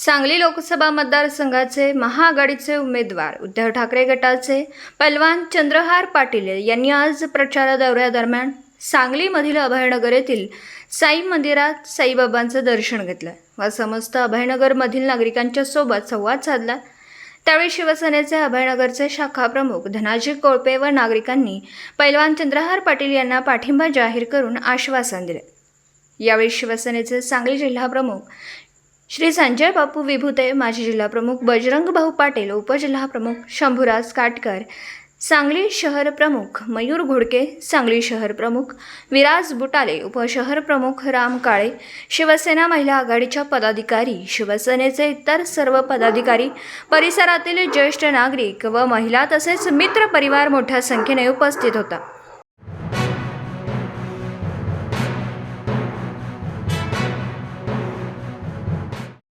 सांगली लोकसभा मतदारसंघाचे महाआघाडीचे उमेदवार उद्धव ठाकरे गटाचे पलवान चंद्रहार पाटील यांनी आज प्रचार दौऱ्यादरम्यान सांगलीमधील अभयनगर येथील साई मंदिरात साईबाबांचं दर्शन घेतलं व समस्त अभयनगरमधील नागरिकांच्या सोबत संवाद साधला. त्यावेळी शिवसेनेचे अभयनगरचे शाखा प्रमुख धनाजी कोळपे व नागरिकांनी पैलवान चंद्रहार पाटील यांना पाठिंबा जाहीर करून आश्वासन दिले. यावेळी शिवसेनेचे सांगली जिल्हा प्रमुख श्री संजय बापू विभूते माजी जिल्हाप्रमुख बजरंग भाऊ पाटील उपजिल्हा प्रमुख शंभूराज काटकर सांगली शहर प्रमुख मयूर घोडके सांगली शहर प्रमुख विराज बुटाले उपशहर प्रमुख राम काळे शिवसेना महिला आघाडीच्या पदाधिकारी शिवसेनेचे इतर सर्व पदाधिकारी परिसरातील ज्येष्ठ नागरिक व महिला तसेच मित्र परिवार मोठ्या संख्येने उपस्थित होता.